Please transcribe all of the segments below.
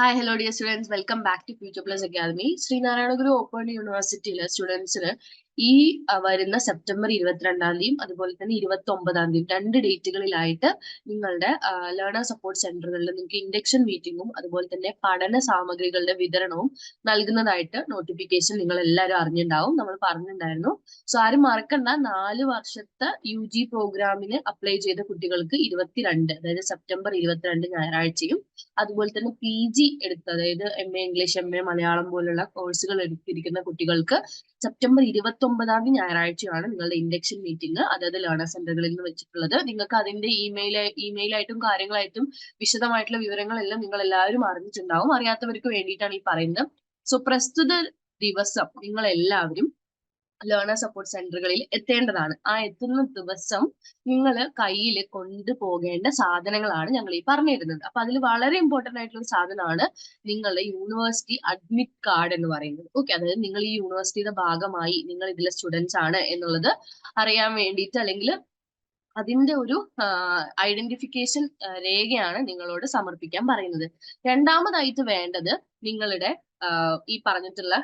Hi hello dear students welcome back to future plus academy Sree Narayana Guru open യൂണിവേഴ്സിറ്റിയിലെ സ്റ്റുഡൻസിന് ഈ വരുന്ന September ഇരുപത്തിരണ്ടാം തീയതിയും അതുപോലെ തന്നെ ഇരുപത്തി ഒമ്പതാം തീയതി രണ്ട് ഡേറ്റുകളിലായിട്ട് നിങ്ങളുടെ ലേണർ സപ്പോർട്ട് സെന്ററുകളിൽ നിങ്ങൾക്ക് ഇൻഡക്ഷൻ മീറ്റിംഗും അതുപോലെ തന്നെ പഠന സാമഗ്രികളുടെ വിതരണവും നൽകുന്നതായിട്ട് നോട്ടിഫിക്കേഷൻ നിങ്ങൾ എല്ലാവരും അറിഞ്ഞിണ്ടാവും. നമ്മൾ പറഞ്ഞിട്ടുണ്ടായിരുന്നു സോ ആരും മറക്കണ്ട. നാല് വർഷത്തെ യു ജി പ്രോഗ്രാമിന് അപ്ലൈ ചെയ്ത കുട്ടികൾക്ക് ഇരുപത്തിരണ്ട് അതായത് സെപ്റ്റംബർ ഇരുപത്തിരണ്ട് ഞായറാഴ്ചയും അതുപോലെ തന്നെ പി ജി എടുത്ത അതായത് M A English M A Malayalam പോലുള്ള കോഴ്സുകൾ എടുത്തിരിക്കുന്ന കുട്ടികൾക്ക് സെപ്റ്റംബർ ഇരുപത്തി ഒമ്പതാം തീയതി ഞായറാഴ്ചയാണ് നിങ്ങളുടെ ഇൻഡക്ഷൻ മീറ്റിംഗ് അതായത് ലേണർ സെന്ററുകളിൽ നിന്ന് വെച്ചിട്ടുള്ളത്. നിങ്ങൾക്ക് അതിന്റെ ഇമെയിൽ ഇമെയിൽ ആയിട്ടും കാര്യങ്ങളായിട്ടും വിശദമായിട്ടുള്ള വിവരങ്ങളെല്ലാം നിങ്ങൾ എല്ലാവരും അറിഞ്ഞിട്ടുണ്ടാവും. അറിയാത്തവർക്ക് വേണ്ടിയിട്ടാണ് ഈ പറയുന്നത്. സോ പ്രസ്തുത ദിവസം നിങ്ങൾ എല്ലാവരും ലേണർ സപ്പോർട്ട് സെന്ററുകളിൽ എത്തേണ്ടതാണ്. ആ എത്തുന്ന ദിവസം നിങ്ങൾ കയ്യിൽ കൊണ്ടുപോകേണ്ട സാധനങ്ങളാണ് ഞങ്ങൾ ഈ പറഞ്ഞു തരുന്നത് അപ്പൊ അതിൽ വളരെ ഇമ്പോർട്ടന്റ് ആയിട്ടുള്ള ഒരു സാധനമാണ് നിങ്ങളുടെ യൂണിവേഴ്സിറ്റി അഡ്മിറ്റ് കാർഡ് എന്ന് പറയുന്നത്. ഓക്കെ അതായത് നിങ്ങൾ ഈ യൂണിവേഴ്സിറ്റിയുടെ ഭാഗമായി നിങ്ങൾ ഇതിലെ സ്റ്റുഡൻസ് ആണ് എന്നുള്ളത് അറിയാൻ വേണ്ടിയിട്ട് അല്ലെങ്കിൽ അതിന്റെ ഒരു ഐഡന്റിഫിക്കേഷൻ രേഖയാണ് നിങ്ങളോട് സമർപ്പിക്കാൻ പറയുന്നത്. രണ്ടാമതായിട്ട് വേണ്ടത് നിങ്ങളുടെ ഈ പറഞ്ഞിട്ടുള്ള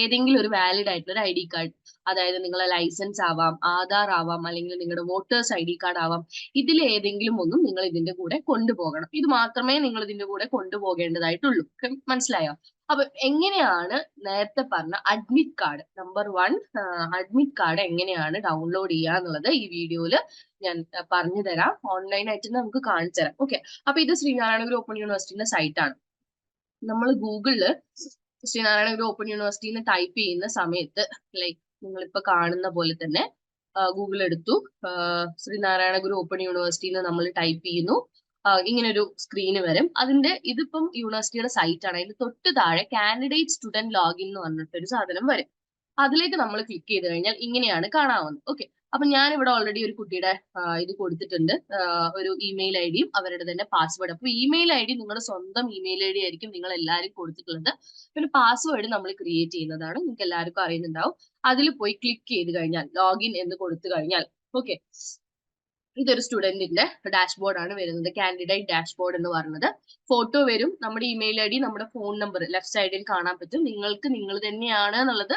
ഏതെങ്കിലും ഒരു വാലിഡ് ആയിട്ടുള്ള ഒരു ഐ ഡി കാർഡ് അതായത് നിങ്ങളെ ലൈസൻസ് ആവാം ആധാർ ആവാം അല്ലെങ്കിൽ നിങ്ങളുടെ വോട്ടേഴ്സ് ഐ ഡി കാർഡ് ആവാം ഇതിൽ ഏതെങ്കിലും ഒന്നും നിങ്ങൾ ഇതിന്റെ കൂടെ കൊണ്ടുപോകണം. ഇത് മാത്രമേ നിങ്ങൾ ഇതിന്റെ കൂടെ കൊണ്ടുപോകേണ്ടതായിട്ടുള്ളൂ. മനസ്സിലായോ? അപ്പൊ എങ്ങനെയാണ് നേരത്തെ പറഞ്ഞ admit card number one admit card എങ്ങനെയാണ് ഡൗൺലോഡ് ചെയ്യുക എന്നുള്ളത് ഈ വീഡിയോയിൽ ഞാൻ പറഞ്ഞു തരാം. ഓൺലൈൻ ആയിട്ട് നമുക്ക് കാണിച്ചു തരാം. ഓക്കെ അപ്പൊ ഇത് ശ്രീനാരായണ ഗുരു ഓപ്പൺ സൈറ്റ് ആണ്. നമ്മൾ ഗൂഗിളിൽ ശ്രീനാരായണ ഗുരു ഓപ്പൺ യൂണിവേഴ്സിറ്റി എന്ന് ടൈപ്പ് ചെയ്യുന്ന സമയത്ത് ലൈക്ക് നിങ്ങൾ ഇപ്പൊ കാണുന്ന പോലെ തന്നെ ഗൂഗിൾ എടുത്തു. ശ്രീനാരായണ ഗുരു ഓപ്പൺ യൂണിവേഴ്സിറ്റി എന്ന് നമ്മൾ ടൈപ്പ് ചെയ്യുന്നു. ഇങ്ങനെ ഒരു സ്ക്രീന് വരും. അതിന്റെ ഇതിപ്പം യൂണിവേഴ്സിറ്റിയുടെ സൈറ്റ് ആണ്. അതിന്റെ തൊട്ട് താഴെ കാൻഡിഡേറ്റ് സ്റ്റുഡന്റ് ലോഗിൻ എന്ന് പറഞ്ഞിട്ടൊരു സാധനം വരും. അതിലേക്ക് നമ്മൾ ക്ലിക്ക് ചെയ്ത് കഴിഞ്ഞാൽ ഇങ്ങനെയാണ് കാണാവുന്നത്. ഓക്കെ അപ്പൊ ഞാൻ ഇവിടെ ഓൾറെഡി ഒരു കുട്ടിയുടെ ഇത് കൊടുത്തിട്ടുണ്ട്. ഒരു ഇമെയിൽ ഐ ഡിയും അവരുടെ തന്നെ പാസ്വേഡ് അപ്പൊ ഇമെയിൽ ഐ ഡി നിങ്ങളുടെ സ്വന്തം ഇമെയിൽ ഐ ഡി ആയിരിക്കും നിങ്ങൾ എല്ലാവരും കൊടുത്തിട്ടുള്ളത്. പിന്നെ പാസ്വേഡ് നമ്മൾ ക്രിയേറ്റ് ചെയ്യുന്നതാണ്. നിങ്ങൾക്ക് എല്ലാവർക്കും അറിയുന്നുണ്ടാവും. അതിൽ പോയി ക്ലിക്ക് ചെയ്ത് കഴിഞ്ഞാൽ ലോഗിൻ എന്ന് കൊടുത്തു കഴിഞ്ഞാൽ ഓക്കെ ഇതൊരു സ്റ്റുഡന്റിന്റെ ഡാഷ്ബോർഡ് ആണ് വരുന്നത്. കാൻഡിഡേറ്റ് ഡാഷ്ബോർഡ് എന്ന് പറയുന്നത്. ഫോട്ടോ വരും. നമ്മുടെ ഇമെയിൽ ഐ ഡി നമ്മുടെ ഫോൺ നമ്പർ ലെഫ്റ്റ് സൈഡിൽ കാണാൻ പറ്റും. നിങ്ങൾക്ക് നിങ്ങൾ തന്നെയാണ് എന്നുള്ളത്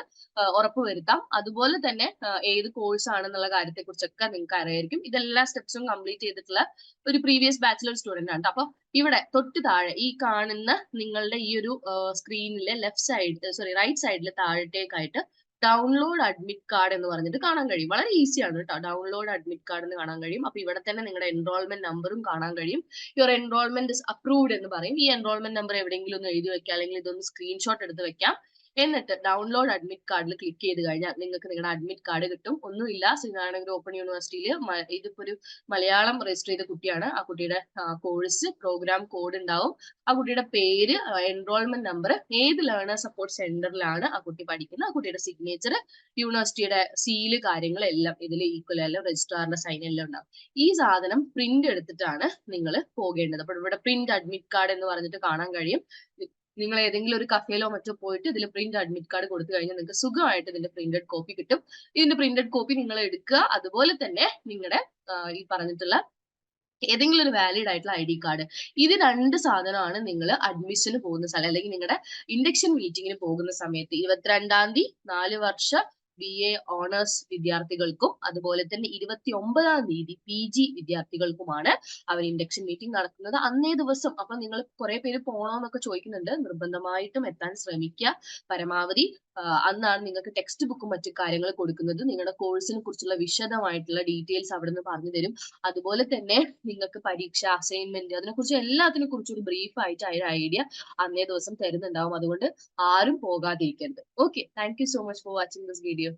ഉറപ്പ് വരുത്താം. അതുപോലെ തന്നെ ഏത് കോഴ്സ് ആണെന്നുള്ള കാര്യത്തെ കുറിച്ചൊക്കെ നിങ്ങൾക്ക് അറിയായിരിക്കും. ഇതെല്ലാ സ്റ്റെപ്സും കംപ്ലീറ്റ് ചെയ്തിട്ടുള്ള ഒരു പ്രീവിയസ് ബാച്ചിലർ സ്റ്റുഡന്റ് ആണ് അപ്പൊ ഇവിടെ തൊട്ട് താഴെ ഈ കാണുന്ന നിങ്ങളുടെ ഈ ഒരു സ്ക്രീനിലെ ലെഫ്റ്റ് സൈഡ് സോറി റൈറ്റ് സൈഡിലെ താഴത്തേക്കായിട്ട് ഡൗൺലോഡ് അഡ്മിറ്റ് കാർഡ് എന്ന് പറഞ്ഞിട്ട് കാണാൻ കഴിയും. വളരെ ഈസിയാണ് കേട്ടോ ഡൗൺലോഡ് അഡ്മിറ്റ് കാർഡ് എന്ന് കാണാൻ കഴിയും. അപ്പൊ ഇവിടെ തന്നെ നിങ്ങളുടെ എൻറോൾമെന്റ് നമ്പറും കാണാൻ കഴിയും. യുവർ എൻറോൾമെന്റ് അപ്രൂവ്ഡ് എന്ന് പറയും. ഈ എൻറോൾമെന്റ് നമ്പർ എവിടെയെങ്കിലും ഒന്ന് എഴുതി വെക്കാം. അല്ലെങ്കിൽ ഇതൊന്ന് സ്ക്രീൻഷോട്ട് എടുത്ത് വെക്കാം. എന്നിട്ട് ഡൗൺലോഡ് അഡ്മിറ്റ് കാർഡിൽ ക്ലിക്ക് ചെയ്ത് കഴിഞ്ഞാൽ നിങ്ങൾക്ക് നിങ്ങളുടെ അഡ്മിറ്റ് കാർഡ് കിട്ടും. ഒന്നുമില്ല ശ്രീനാരായണഗുരു ഓപ്പൺ യൂണിവേഴ്സിറ്റിയിൽ ഇതിപ്പോ ഒരു മലയാളം രജിസ്റ്റർ ചെയ്ത കുട്ടിയാണ്. ആ കുട്ടിയുടെ കോഴ്സ് പ്രോഗ്രാം കോഡ് ഉണ്ടാവും. ആ കുട്ടിയുടെ പേര് എൻറോൾമെന്റ് നമ്പർ ഏത് ലേണർ സപ്പോർട്ട് സെന്ററിലാണ് ആ കുട്ടി പഠിക്കുന്നത്. ആ കുട്ടിയുടെ സിഗ്നേച്ചർ യൂണിവേഴ്സിറ്റിയുടെ സീൽ കാര്യങ്ങളെല്ലാം ഇതിൽ ഈക്വൽ എല്ലാം രജിസ്ട്രാറിന്റെ സൈൻ എല്ലാം ഉണ്ടാവും. ഈ സാധനം പ്രിന്റ് എടുത്തിട്ടാണ് നിങ്ങൾ പോകേണ്ടത്. അപ്പോൾ ഇവിടെ പ്രിന്റ് അഡ്മിറ്റ് കാർഡ് എന്ന് പറഞ്ഞിട്ട് കാണാൻ കഴിയും. നിങ്ങൾ ഏതെങ്കിലും ഒരു കഫേലോ മറ്റോ പോയിട്ട് ഇതിൽ പ്രിന്റ് അഡ്മിറ്റ് കാർഡ് കൊടുത്തു കഴിഞ്ഞാൽ നിങ്ങൾക്ക് സുഖമായിട്ട് ഇതിന്റെ പ്രിന്റഡ് കോപ്പി കിട്ടും. ഇതിന്റെ പ്രിന്റഡ് കോപ്പി നിങ്ങൾ എടുക്കുക. അതുപോലെ തന്നെ നിങ്ങളുടെ ഈ പറഞ്ഞിട്ടുള്ള ഏതെങ്കിലും ഒരു വാലിഡ് ആയിട്ടുള്ള ഐ ഡി കാർഡ്. ഇത് രണ്ട് സാധനമാണ് നിങ്ങൾ അഡ്മിഷന് പോകുന്ന സ്ഥലം. അല്ലെങ്കിൽ നിങ്ങളുടെ ഇൻഡക്ഷൻ മീറ്റിങ്ങിന് പോകുന്ന സമയത്ത് ഇരുപത്തിരണ്ടാം തീയതി നാല് വർഷ ബി എ ഓണേഴ്സ് വിദ്യാർത്ഥികൾക്കും അതുപോലെ തന്നെ ഇരുപത്തി ഒമ്പതാം തീയതി പി ജി വിദ്യാർത്ഥികൾക്കുമാണ് അവർ ഇൻഡക്ഷൻ മീറ്റിംഗ് നടക്കുന്നത് അന്നേ ദിവസം അപ്പൊ നിങ്ങൾ കുറെ പേര് പോണോന്നൊക്കെ ചോദിക്കുന്നുണ്ട്. നിർബന്ധമായിട്ടും എത്താൻ ശ്രമിക്കുക. പരമാവധി അന്നാണ് നിങ്ങൾക്ക് ടെക്സ്റ്റ് ബുക്കും മറ്റു കാര്യങ്ങൾ കൊടുക്കുന്നത്. നിങ്ങളുടെ കോഴ്സിനെ കുറിച്ചുള്ള വിശദമായിട്ടുള്ള ഡീറ്റെയിൽസ് അവിടെ നിന്ന് പറഞ്ഞു തരും. അതുപോലെ തന്നെ നിങ്ങൾക്ക് പരീക്ഷ അസൈൻമെന്റ് അതിനെക്കുറിച്ച് എല്ലാത്തിനെ കുറിച്ചും ഒരു ബ്രീഫ് ആയിട്ട് ഒരു ഐഡിയ അന്നേ ദിവസം തരുന്നുണ്ടാവും. അതുകൊണ്ട് ആരും പോകാതിരിക്കരുത്. Okay thank you so much for watching this video